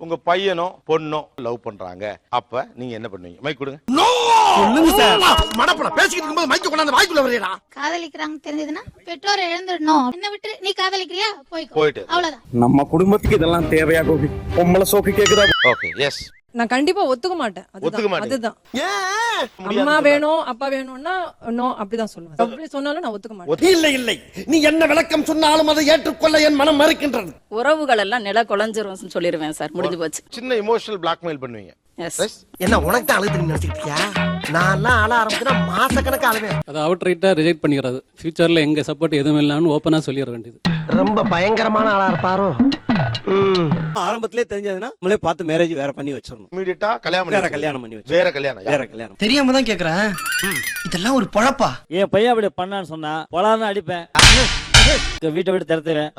உங்க பையனோ பொண்ணோ லவ் பண்றாங்க. அப்ப நீங்க என்ன பண்ணுவீங்க? மைக் கொடுங்க. மடப்பட. பேசிக்கிட்டு இருக்கும்போது மைக்க கொண்டாந்து வாய்க்குள்ள வரையடா காதலிக்கிறாங்க தெரிஞ்சதுன்னா பெற்றோரை இழந்துடணும் என்ன விட்டு நீ காதலிக்கிறியா? போய்க்கோ. போயிட்டு. அவ்வளவுதான். நம்ம குடும்பத்துக்கு இதெல்லாம் தேவையா கோபி? பொம்பளை சோக்கு கேக்குதா? ஓகே எஸ் நான் கண்டிப்பா ஒத்துக்க மாட்டேன். ஒத்துக்க அதுதான். அம்மா வேணும் அப்பா வேணும்னா நோ அப்படிதான் சொல்லுவேன். அப்படி சொன்னாலும் நான் ஒத்துக்க மாட்டேன். இல்லை இல்லை. நீ என்ன விளக்கம் சொன்னாலும் அதை ஏற்றுக்கொள்ள என் மனம் மறுக்கின்றது. உறவுகள் எல்லாம் நில குலைஞ்சிரும் சொல்லிடுவேன் சார். முடிஞ்சு போச்சு. சின்ன இமோஷனல் பிளாக்மெயில் பண்ணுவீங்க? என்ன உனக்கு தான் அழுது நினைச்சிருக்கியா? நான் அழ ஆரம்பிச்சுன்னா மாசக்கணக்கு அழுவேன். அதை அவுட் ரைட்டா ரிஜெக்ட் பண்ணிக்கிறது. ஃபியூச்சர்ல எங்க சப்போர்ட் எதுவும் இல்லைன்னு ஓப்பனா சொல்லிட வேண்டியது. ரொம்ப பயங்கரமான ஆளா இருப்பாரோ? ஆரம்பத்திலே தெரிஞ்சதுன்னா நம்மளே பார்த்து மேரேஜ் வேற பண்ணி வச்சிடணும். இமீடியட்டா கல்யாணம் வேற கல்யாணம் பண்ணி வச்சு வேற கல்யாணம் வேற கல்யாணம். தெரியாம தான் கேக்குறேன். இதெல்லாம் ஒரு பொழப்பா? என் பையன் அப்படி பண்ணான்னு சொன்னா பொலான்னு அடிப்பேன். வீட்டை விட்டு திறத்துவேன்.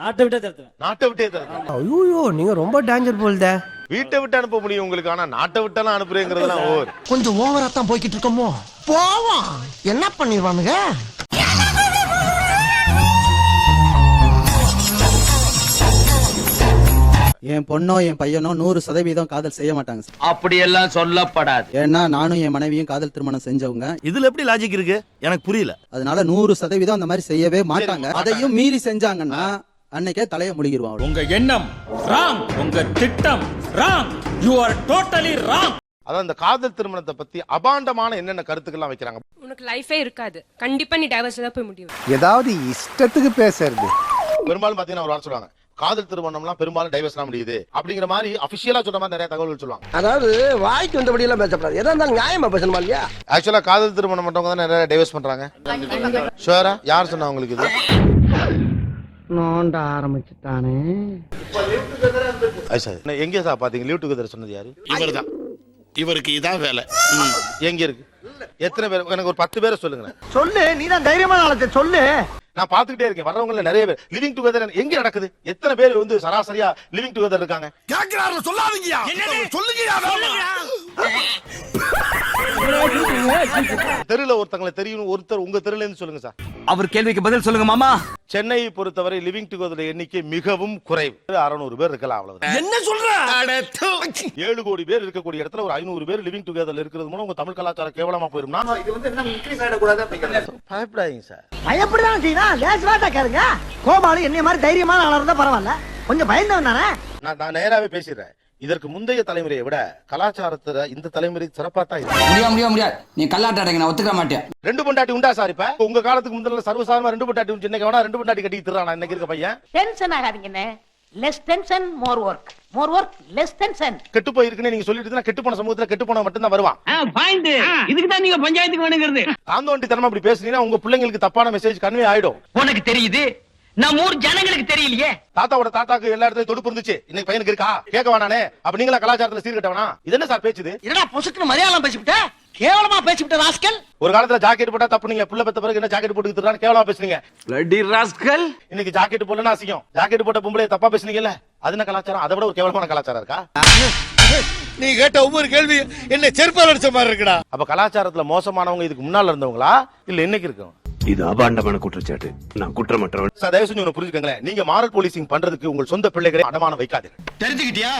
நாட்டை விட்டு திறத்துவேன். நாட்டை விட்டே தரணும் ஐயோ நீங்க ரொம்ப டேஞ்சர் போல்தே வீட்டை விட்டு அனுப்ப முடியும் உங்களுக்கு ஆனா நாட்டை விட்டெல்லாம் அனுப்புறேங்கிறதுலாம் ஓவர் கொஞ்சம் ஓவரா தான் போய்கிட்டு இருக்கோமோ? போவோம். என்ன பண்ணிடுவானுங்க? என் பொண்ணோ என் பையனோ நூறு சதவீதம் காதல் செய்ய மாட்டாங்க சார். அப்படியெல்லாம் சொல்லப்படாது. ஏன்னா நானும் என் மனைவியும் காதல் திருமணம் செஞ்சவங்க. இதுல எப்படி லாஜிக் இருக்கு? எனக்கு புரியல. அதனால நூறு சதவீதம் அந்த மாதிரி செய்யவே மாட்டாங்க. அதையும் மீறி செஞ்சாங்கன்னா அன்னைக்கே தலைய முழுகிருவாங்க. உங்க எண்ணம் ராங் உங்க திட்டம் wrong you are totally wrong அதான் இந்த காதல் திருமணத்தை பத்தி அபாண்டமான என்னென்ன கருத்துக்கள்லாம் வைக்கிறாங்க? உனக்கு லைஃபே இருக்காது. கண்டிப்பா நீ டைவர்ஸ் தான் போய் முடியும். ஏதாவது இஷ்டத்துக்கு பேசுறது. பெரும்பாலும் பாத்தீங்கன்னா ஒரு வாரம் சொல்லுவாங்க காதல் திருமணம்லாம் பெரும்பாலும் டைவர்ஸ்லாம் முடியுது. அப்படிங்கிற மாதிரி அபிஷியலா சொல்ற மாதிரி நிறைய தகவல்கள் சொல்லுவாங்க. அதாவது வாய்க்கு வந்தபடி எல்லாம் பேசப்படாது. எதா இருந்தாலும் நியாயமா பேசணுமா இல்லையா? ஆக்சுவலா காதல் திருமணம் பண்றவங்க தான் நிறைய டைவர்ஸ் பண்றாங்க. ஷுவரா யார் சொன்னா உங்களுக்கு இது? நோண்ட ஆரம்பிச்சுட்டானே. அது சரி. என்ன, எங்க சார் பாத்தீங்க? லீவ் டுகெதர் சொன்னது யாரு? இவர்தான். இவருக்கு இதான் வேலை. எங்க இருக்கு? எத்தனை பேர்? எனக்கு ஒரு பத்து பேரை சொல்லுங்க சொல்லு நீ தான் தைரியமான ஆளத்தை சொல்லு. நான் பாத்துக்கிட்டே இருக்கேன். வர்றவங்கள நிறைய பேர். லிவிங் டுகெதர் எங்க நடக்குது? எத்தனை பேர் வந்து சராசரியா லிவிங் டுகெதர் இருக்காங்க? கேக்குறாரு சொல்லாதீங்கயா சொல்லுங்கயா தெருல ஒருத்தங்களை தெரியும் ஒருத்தர் உங்க தெருல இருந்து சொல்லுங்க சார். அவர் கேள்விக்கு பதில் சொல்லுங்க மாமா. சென்னையை பொறுத்தவரை லிவிங் டுகெதர் எண்ணிக்கை மிகவும் குறைவு. அறுநூறு பேர் இருக்கலாம் அவ்வளவு என்ன சொல்ற? ஏழு கோடி பேர் இருக்கக்கூடிய இடத்துல ஒரு ஐநூறு பேர் லிவிங் டுகெதர் இருக்கிறது மூலம் உங்க தமிழ் கலாச்சாரம் கேவலமா போயிரும்னா பயப்படாதீங்க சார். பயப்படதான் செய்யணும் லேசுவாட்டா கேளுங்க. கோபாலு என்னைய மாதிரி தைரியமான ஆளா இருந்தா பரவாயில்ல. கொஞ்சம் பயந்தவன் தானே? நான் நான் நேராவே பேசிடுறேன். இதற்கு முந்தைய தலைமுறையை விட கலாச்சாரத்துல இந்த தலைமுறை சிறப்பா தான் இருக்கு. முடியாது முடியாது முடியாது நீ கல்லாட்ட அடைங்க நான் ஒத்துக்க மாட்டேன். ரெண்டு பொண்டாட்டி உண்டா சார் இப்ப? உங்க காலத்துக்கு முந்தின சர்வசாதாரணமா ரெண்டு பொண்டாட்டி உண்டு. இன்னைக்கு வேணா ரெண்டு பொண்டாட்டி கட்டி திருறானா இன்னைக்கு இருக்க பையன். Tension ஆகாதீங்கண்ணே less tension more work more work less tension கெட்டு போயிருக்குன்னு நீங்க சொல்லிட்டு கெட்டு போன சமூகத்துல கெட்டு போன மட்டும் தான் வருவான் இதுக்கு தான் நீங்க பஞ்சாயத்துக்கு வேணுங்கிறது. தாந்தோண்டி தனமா அப்படி பேசுனீங்கன்னா உங்க பிள்ளைங்களுக்கு தப்பான மெசேஜ் கன்வே ஆயிடும். உனக்கு தெரியுது? நம்ம ஊர் ஜனங்களுக்கு தெரியலையே. தாத்தாவோட தாத்தாக்கு எல்லா இடத்துலயும் தொடுப்பு இருந்துச்சு. இன்னைக்கு பையனுக்கு இருக்கா? கேட்க வேணானே. அப்ப நீங்களா கலாச்சாரத்துல சீர்கட்ட வேணா இது என்ன சார் பேச்சுது? என்னடா பொசுக்குன்னு மலையாளம் பேசிவிட்ட? கேவலமா பேசிவிட்ட ராஸ்கல்? ஒரு காலத்துல ஜாக்கெட் போட்டா தப்பு நீங்க. புள்ள பெத்த பிறகு என்ன ஜாக்கெட் போட்டு திருறான்னு கேவலமா பேசுனீங்க. ராஸ்கல் இன்னைக்கு ஜாக்கெட் போடலன்னா அசிங்கம். ஜாக்கெட் போட்ட பொம்பளை தப்பா பேசுனீங்கல்ல? அது என்ன கலாச்சாரம்? அதை விட ஒரு கேவலமான கலாச்சாரம் இருக்கா? நீ கேட்ட ஒவ்வொரு கேள்வி என்ன செருப்பால் அடிச்ச மாதிரி இருக்குடா. அப்ப கலாச்சாரத்துல மோசமானவங்க இதுக்கு முன்னால இருந்தவங்களா? இல்ல இன்னைக்கு இருக்கவங்க இது அபாண்டமான குற்றச்சாட்டு. நான் குற்றமற்றவன். சார் தயவு செஞ்சு ஒண்ணு புரிஞ்சுக்கங்களேன். நீங்க மாரல் போலீசிங் பண்றதுக்கு உங்கள் சொந்த பிள்ளைகளை அடமானம் வைக்காதீர்கள். தெரிஞ்சுக்கிட்டியா?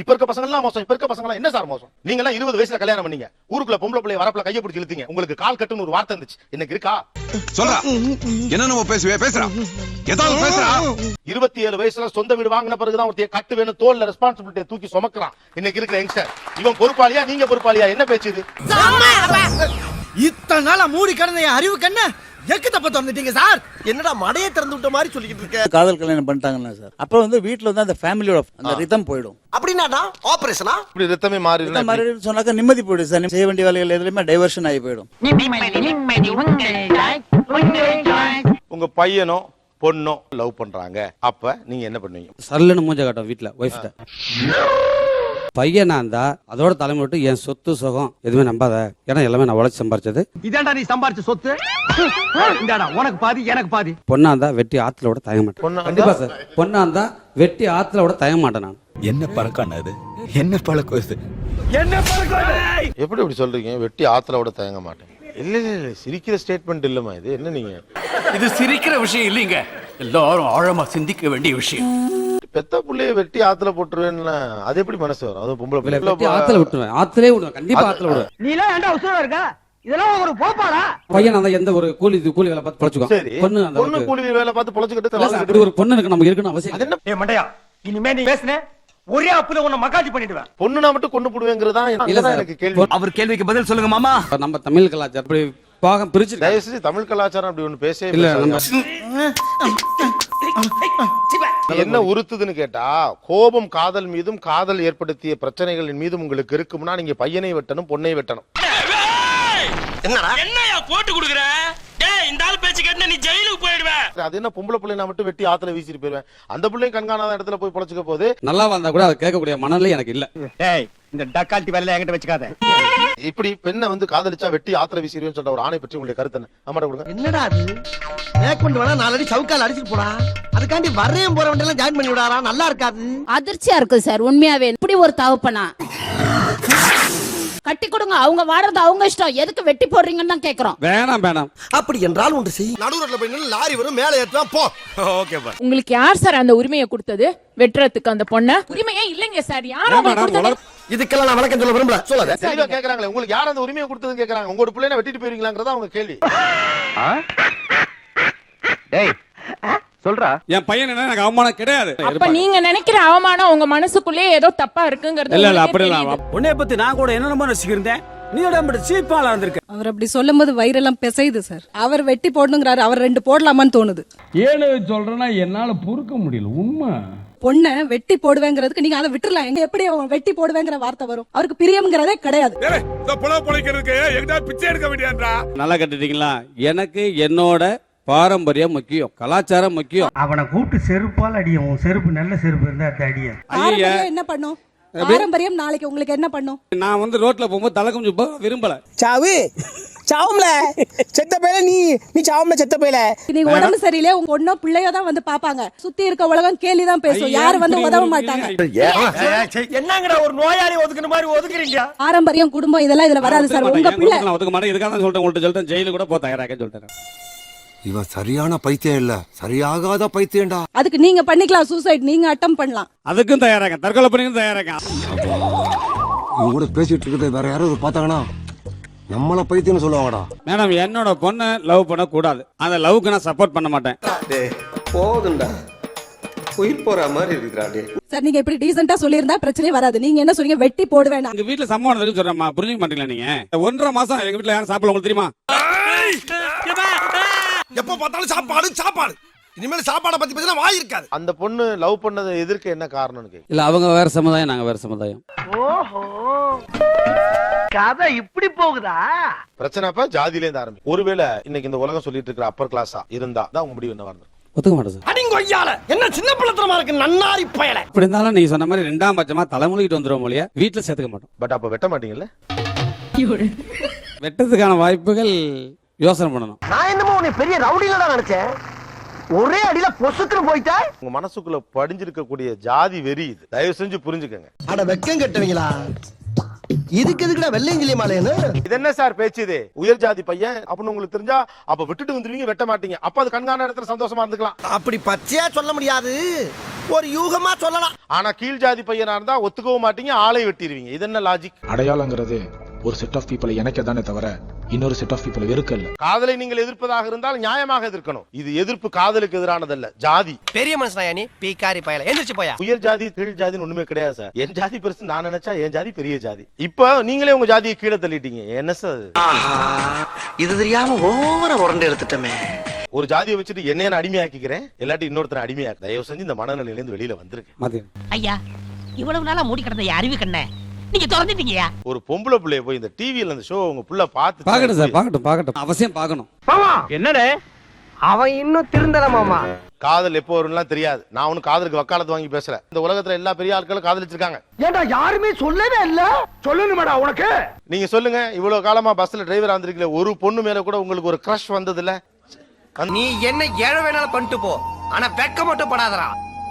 இப்ப இருக்க பசங்க எல்லாம் மோசம். இப்ப இருக்க பசங்க என்ன சார் மோசம்? நீங்க எல்லாம் இருபது வயசுல கல்யாணம் பண்ணீங்க. ஊருக்குள்ள பொம்பளை பிள்ளை வரப்புல கையை பிடிச்சி இழுத்தீங்க. உங்களுக்கு கால் கட்டுன்னு ஒரு வார்த்தை இருந்துச்சு. இன்னைக்கு இருக்கா? சொல்றா. என்ன நம்ம பேசுவே? பேசுறா. ஏதாவது பேசுறா. இருபத்தி ஏழு வயசுல சொந்த வீடு வாங்கின பிறகுதான் ஒருத்தைய கட்டு வேணும் தோல்ல ரெஸ்பான்சிபிலிட்டியை தூக்கி சுமக்கிறான். இன்னைக்கு இருக்கிற யங்ஸ்டர் இவன் பொறுப்பாளியா? நீங்க பொறுப்பாளியா? என்ன பேச்சு இது? இத்தனை நாளா மூடி கடந்த என் அறிவு கண்ண எக்கு தப்ப திறந்துட்டீங்க சார்? என்னடா மடையை திறந்து விட்ட மாதிரி சொல்லிக்கிட்டு இருக்க? காதல் கல்யாணம் பண்ணிட்டாங்கல்ல சார். அப்புறம் வந்து வீட்டுல வந்து அந்த ஃபேமிலியோட அந்த ரிதம் போயிடும். அப்படின்னாடா? ஆபரேஷனா இப்படி ரத்தமே மாறி இந்த மாதிரி சொன்னாக்க நிம்மதி போயிடும் சார். செய்ய வேண்டிய வேலைகள் எதுலையுமே டைவர்ஷன் ஆகி போயிடும். உங்க பையனோ பொண்ணோ லவ் பண்றாங்க. அப்ப நீங்க என்ன பண்ணுவீங்க? சல்லுன்னு மூஞ்ச காட்டும் வீட்டுல ஒய்ஃப்ட பையனா இருந்தா அதோட தலைமை விட்டு என் சொத்து சுகம் எதுவுமே நம்பாத. ஏன்னா எல்லாமே நான் உழைச்சி சம்பாரிச்சது. இதாண்டா நீ சம்பாரிச்ச சொத்து? இந்தாடா உனக்கு பாதி எனக்கு பாதி. பொண்ணா இருந்தா வெட்டி ஆத்துல விட தயங்க மாட்டேன். கண்டிப்பா சார். பொண்ணா இருந்தா வெட்டி ஆத்துல விட தயங்க மாட்டேன் நான். என்ன பழக்கம் அது என்ன பழக்கம் இது? எப்படி இப்படி சொல்றீங்க? வெட்டி ஆத்துல விட தயங்க மாட்டேன். இல்ல இல்ல இல்ல சிரிக்கிற ஸ்டேட்மெண்ட் இல்லமா இது. என்ன நீங்க? இது சிரிக்கிற விஷயம் இல்லைங்க. எல்லாரும் ஆழமா சிந்திக்க வேண்டிய விஷயம். பெத்த புள்ளைய வெட்டி ஆத்துல போட்டுருவேன்னா அது எப்படி மனசு வரும்? அது பொம்பளை பிள்ளை ஆத்துல விட்டுருவேன். ஆத்திலே விடுவேன். கண்டிப்பா ஆத்துல விடுவேன். நீ எல்லாம் ஏன்டா உசுரா இருக்க? இதெல்லாம் ஒரு போப்பாடா? பையன் அந்த எந்த ஒரு கூலி கூலி வேலை பார்த்து பொழைச்சுக்கோ சரி. பொண்ணு அந்த பொண்ணு கூலி வேலை பார்த்து பொழைச்சுக்கிட்டு ஒரு பொண்ணு இருக்கு நமக்கு இருக்கணும் அவசியம் அது என்ன ஏ மண்டையா இனிமே நீ பேசுன. ஒரே அப்புல உன்னை மக்காஜி பண்ணிடுவேன். பொண்ணுனா மட்டும் கொண்டு போடுவேங்கிறதா. எனக்கு கேள்வி. அவர் கேள்விக்கு பதில் சொல்லுங்க மாமா. நம்ம தமிழ் கலாச்சாரம் அப்படி பாகம் பிரிச்சிருக்காங்க. தயவு செஞ்சு தமிழ் கலாச்சாரம் அப்படி ஒண்ணு பேசவே இல்ல என்ன உறுத்துதுன்னு கேட்டா கோபம் காதல் மீதும் காதல் ஏற்படுத்திய பிரச்சனைகளின் மீதும் உங்களுக்கு இருக்கும்னா நீங்க பையனை வெட்டணும் பொண்ணை வெட்டணும். என்னையா போட்டு கொடுக்குற டேய் இந்த ஆள் பேச்சு கேட்டு நீ ஜெயிலுக்கு அது என்ன பொம்பளை பிள்ளை நான் மட்டும் வெட்டி ஆத்துல வீசிட்டு போயிருவேன். அந்த பிள்ளையும் கண்காணாத இடத்துல போய் பொழைச்சுக்க போது நல்லா வந்தா கூட அதை கேட்கக்கூடிய மனநிலை எனக்கு இல்ல. டேய் இந்த டக்கால்ட்டி வேலையில என்கிட்ட வச்சுக்காத. இப்படி பெண்ணை வந்து காதலிச்சா வெட்டி ஆத்துல வீசிடுவேன்னு சொல்ற ஒரு ஆணை பற்றி உங்களுடைய கருத்து என்ன? கொடுங்க. என்னடா அது? மேற்கொண்டு வேணா நாலடி சவுக்கால் அடிச்சிட்டு போடா. அதுக்காண்டி வரையும் போற வண்டியெல்லாம் ஜாயின் பண்ணி விடாரா நல்லா இருக்காது. அதிர்ச்சியா இருக்கு சார் உண்மையாவே. இப்படி ஒரு தவப்பனா கட்டி கொடுங்க. அவங்க வாடுறது அவங்க இஷ்டம். எதுக்கு வெட்டி போடுறீங்கன்னு தான் கேக்குறோம். வேணாம் வேணாம். அப்படி என்றால் ஒன்று செய். நடுவுல போய் நின்னு லாரி வரும் மேல ஏத்துறான் போ. ஓகேப்பா உங்களுக்கு யார் சார் அந்த உரிமையை கொடுத்தது? வெட்டுறதுக்கு அந்த பொண்ண? உரிமையே இல்லைங்க சார். யார் உங்களுக்கு கொடுத்தது? இதுக்கெல்லாம் நான் வணக்கம் சொல்ல விரும்பல. சொல்லாத தெளிவா கேக்குறாங்களே உங்களுக்கு யார் அந்த உரிமையை கொடுத்ததுன்னு கேக்குறாங்க? உங்களோட பிள்ளைனை வெட்டிட்டு போயிருவீங்களாங்கிறதா அவங்க கேள்வி. டேய். சொல்றா? என் பையன் என்ன எனக்கு அவமானம் கிடையாது. அப்ப நீங்க நினைக்கிற அவமானம் உங்க மனசுக்குள்ளே ஏதோ தப்பா இருக்குங்கிறது இல்ல இல்ல அப்படி. இல்ல உன்னைய பத்தி நான் கூட என்னென்னமோ ரசிக்கிறேன் நீ உடம்பு சீப்பாலா இருந்திருக்க. அவர் அப்படி சொல்லும் போது வயிறெல்லாம் பிசையுது சார். அவர் வெட்டி போடணுங்கிறாரு அவர் ரெண்டு போடலாமான்னு தோணுது. ஏழு சொல்றேன்னா என்னால பொறுக்க முடியல உண்மை. பொண்ணை வெட்டி போடுவேங்கிறதுக்கு நீங்க அதை விட்டுறலாம். எங்க எப்படி வெட்டி போடுவேங்கிற வார்த்தை வரும்? அவருக்கு பிரியம்ங்கிறதே கிடையாது. இந்த புல பொழைக்கிறதுக்கு எங்கிட்ட பிச்சை எடுக்க வேண்டியான்றா நல்லா கட்டுட்டீங்களா? எனக்கு என்னோட பாரம்பரியம் முக்கியம் கலாச்சாரம் முக்கியம். அவனை கூப்பிட்டு செருப்பால் அடியும் செருப்பு நல்ல செருப்பு இருந்தா அந்த அடிய. ஐயா. என்ன பண்ணும்? பாரம்பரியம் நாளைக்கு உங்களுக்கு என்ன பண்ணும்? நான் வந்து ரோட்ல போகும்போது தலை குஞ்சு போக விரும்பல. சாவு சாவும்ல. செத்த பேல நீ நீ சாவும்ல செத்த பேல நீங்க உடம்பு சரியில்லை உங்க பொண்ணோ பிள்ளையோ தான் வந்து பாப்பாங்க. சுத்தி இருக்க உலகம் கேலி தான் பேசும். ஐயா, யாரும் வந்து இப்படி உதவ ஒரு மாட்டாங்க. என்னங்கடா ஒரு நோயாளி ஒதுக்குன மாதிரி ஒதுக்குறீங்க? பாரம்பரியம் குடும்பம் இதெல்லாம் இதுல வராது சார். உங்க பிள்ளை நான் ஒதுக்க மாட்டேன். இதுக்காக தான் சொல்லிட்டேன் உங்கள்ட்ட சொல்லிட்டேன். ஜெயிலு கூட போ தயாராக சொல்லிட்டேன். இவன் சரியான பைத்தியம் இல்ல சரியாகாத பைத்தியம்டா அதுக்கு நீங்க பண்ணிக்கலாம் சூசைட் நீங்க அட்டம் பண்ணலாம் அதுக்கும் தயாராக தற்கொலை பண்ணிக்கும் தயாராக இவங்க கூட பேசிட்டு இருக்கிறத வேற யாராவது பார்த்தாங்கன்னா நம்மள பைத்தியம்னு சொல்லுவாங்கடா மேடம் என்னோட பொண்ணை லவ் பண்ண கூடாது அந்த லவ்க்கு நான் சப்போர்ட் பண்ண மாட்டேன் போதுண்டா உயிர் போற மாதிரி இருக்குடா சார் நீங்க இப்படி டீசெண்டா சொல்லியிருந்தா பிரச்சனையே வராது நீங்க என்ன சொல்றீங்க வெட்டி போடுவேன் எங்க வீட்டுல சம்பவம் நடந்துன்னு சொல்றேம்மா புரிஞ்சுக்க மாட்டீங்களா நீங்க இந்த ஒன்றரை மாசம் எங்க வீட்டுல யாரும் சாப்பிடல உங்களுக்கு தெரியுமா எப்ப பார்த்தாலும் சாப்பாடு சாப்பாடு. இனிமேல் சாப்பாடை பத்தி பேசினா வாய் இருக்காது. அந்த பொண்ணு லவ் பண்ணதை எதிர்க்க என்ன காரணம்னு கேக்கு இல்ல அவங்க வேற சமுதாயம் நாங்க வேற சமுதாயம். ஓஹோ. கதை இப்படி போகுதா? பிரச்சனை அப்ப ஜாதியில இருந்து ஆரம்பி ஒருவேளை இன்னைக்கு இந்த உலகம் சொல்லிட்டு இருக்கிற அப்பர் கிளாஸா இருந்தா தான் உங்க முடிவு என்ன வரணும் ஒத்துக்க மாட்டேன் சார் அடிங்கொய்யால என்ன சின்ன பிள்ளத்தனமா இருக்கு நன்னாரி பயல. இப்படி இருந்தாலும் நீங்க சொன்ன மாதிரி ரெண்டாம் பட்சமா தலைமுழுகிட்டு வந்துருவோம் மொழியா வீட்டுல சேர்த்துக்க மாட்டோம். பட் அப்ப வெட்ட மாட்டீங்கல்ல? வெட்டத்துக்கான வாய்ப்புகள் யோசனை பண்ணணும். நான் என்னமோ உன்னை பெரிய ரவுடில தான் நினைச்சேன். ஒரே அடியில பொசுக்குன்னு போயிட்டா? உங்க மனசுக்குள்ள படிஞ்சிருக்கக்கூடிய ஜாதி வெறி இது. தயவு செஞ்சு புரிஞ்சுக்கங்க. அட வெக்கம் கட்டுவீங்களா? இதுக்கு எதுக்குடா வெள்ளையங்கிலி மாலையன்னு இது என்ன சார் பேச்சு இது? உயர் ஜாதி பையன் அப்படின்னு உங்களுக்கு தெரிஞ்சா அப்ப விட்டுட்டு வந்துருவீங்க வெட்ட மாட்டீங்க. அப்ப அது கண்காண இடத்துல சந்தோஷமா இருந்துக்கலாம். அப்படி பச்சையா சொல்ல முடியாது. ஒரு யூகமா சொல்லலாம். ஆனா கீழ் ஜாதி பையனா இருந்தா ஒத்துக்கவும் மாட்டீங்க ஆளை வெட்டிடுவீங்க இது என்ன லாஜிக் அடையாளங்கிறது ஒரு செட் ஆஃப் பீப்புளை எனக்கு தானே தவிர இன்னொரு செட் ஆஃப் பீப்புளை வெறுக்கல்ல. காதலை நீங்கள் எதிர்ப்பதாக இருந்தால் நியாயமாக எதிர்க்கணும். இது எதிர்ப்பு காதலுக்கு எதிரானதல்ல ஜாதி. பெரிய மனுஷனா நீ? பீக்காரி பயல. எந்திரிச்சு போயா. உயர் ஜாதி கீழ் ஜாதின்னு ஒண்ணுமே கிடையாது சார். என் ஜாதி பெருசு நான் நினைச்சா என் ஜாதி பெரிய ஜாதி. இப்ப நீங்களே உங்க ஜாதியை கீழே தள்ளிட்டீங்க. என்ன சார் இது? இது தெரியாம ஓவர உரண்டு எடுத்துட்டமே ஒரு ஜாதியை வச்சுட்டு என்னைய நான் அடிமையாக்கிக்கிறேன்? இல்லாட்டி இன்னொருத்தரை அடிமையாக்கு. தயவு செஞ்சு இந்த மனநிலையில இருந்து வெளியில வந்துருக்கு ஐயா இவ்வளவு நாளா மூடி கிடந்த அறிவு கண்ண நீங்க திறந்துட்டீங்கயா ஒரு பொம்பளை பிள்ளைய போய் இந்த டிவியில அந்த ஷோ உங்க புள்ள பார்த்து பாக்கட்டும் சார் பாக்கட்டும் பாக்கட்டும் அவசியம் பார்க்கணும். என்னடே? அவன் இன்னும் திருந்தல மாமா. காதல் எப்போ வரும்லாம் தெரியாது. நான் ஒன்னும் காதலுக்கு வக்காலத்து வாங்கி பேசல. இந்த உலகத்துல எல்லா பெரிய ஆட்களும் காதலிச்சிருக்காங்க. ஏண்டா யாருமே சொல்லவே இல்ல? சொல்லணுமாடா உனக்கு. நீங்க சொல்லுங்க இவ்வளவு காலமா பஸ்ல டிரைவர் வந்திருக்கல ஒரு பொண்ணு மேல கூட உங்களுக்கு ஒரு கிரஷ் வந்தது இல்ல நீ என்ன ஏழ வேணாலும் பண்ணிட்டு போ. ஆனா வெக்க மட்டும் படாதடா.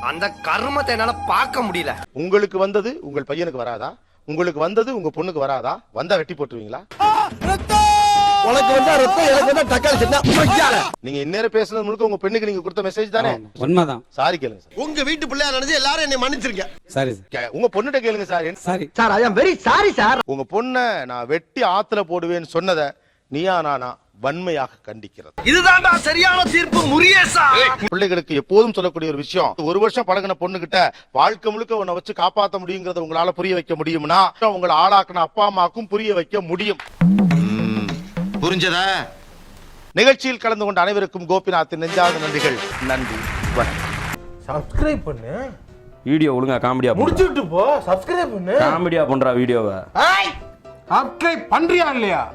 அந்த கர்மத்தை என்னால பார்க்க முடியல. உங்களுக்கு வந்தது உங்கள் பையனுக்கு வராதா? உங்களுக்கு வந்தது உங்க பொண்ணுக்கு வராதா? வந்தா வெட்டி போட்டுருவீங்களா? உனக்கு வந்தா ரத்தம் எனக்கு வந்தா தக்காளி சட்னா நீங்க இந்நேரம் பேசுனது முழுக்க உங்க பெண்ணுக்கு நீங்க கொடுத்த மெசேஜ் தானே? உண்மைதான். சாரி கேளுங்க சார் உங்க வீட்டு பிள்ளையா நினைச்சு எல்லாரும் என்னை மன்னிச்சிருக்கேன் சரி உங்க பொண்ணுகிட்ட கேளுங்க சார் சரி sir I very sorry sir உங்க பொண்ண நான் வெட்டி ஆத்துல போடுவேன்னு சொன்னதை நீயா நானா? வன்மையாக கண்டிக்கிறது. இதுதான்டா சரியான தீர்ப்பு முரியேசா பிள்ளைகளுக்கு எப்போதும் சொல்லக்கூடிய ஒரு விஷயம் ஒரு வருஷம் பழகின பொண்ணுகிட்ட வாழ்க்கை முழுக்க உன்னை வச்சு காப்பாத்த முடியுங்கிறத உங்களால புரிய வைக்க முடியும்னா உங்களை ஆளாக்குன அப்பா அம்மாக்கும் புரிய வைக்க முடியும். புரிஞ்சதா? நிகழ்ச்சியில் கலந்து கொண்ட அனைவருக்கும் கோபிநாத்தின் நெஞ்சார்ந்த நன்றிகள். நன்றி. வணக்கம். சப்ஸ்கிரைப் பண்ணு. வீடியோ ஒழுங்கா காமெடியா முடிச்சுட்டு போ. சப்ஸ்கிரைப் பண்ணு. காமெடியா பண்றா வீடியோவை. சப்ஸ்கிரைப் பண்றியா இல்லையா?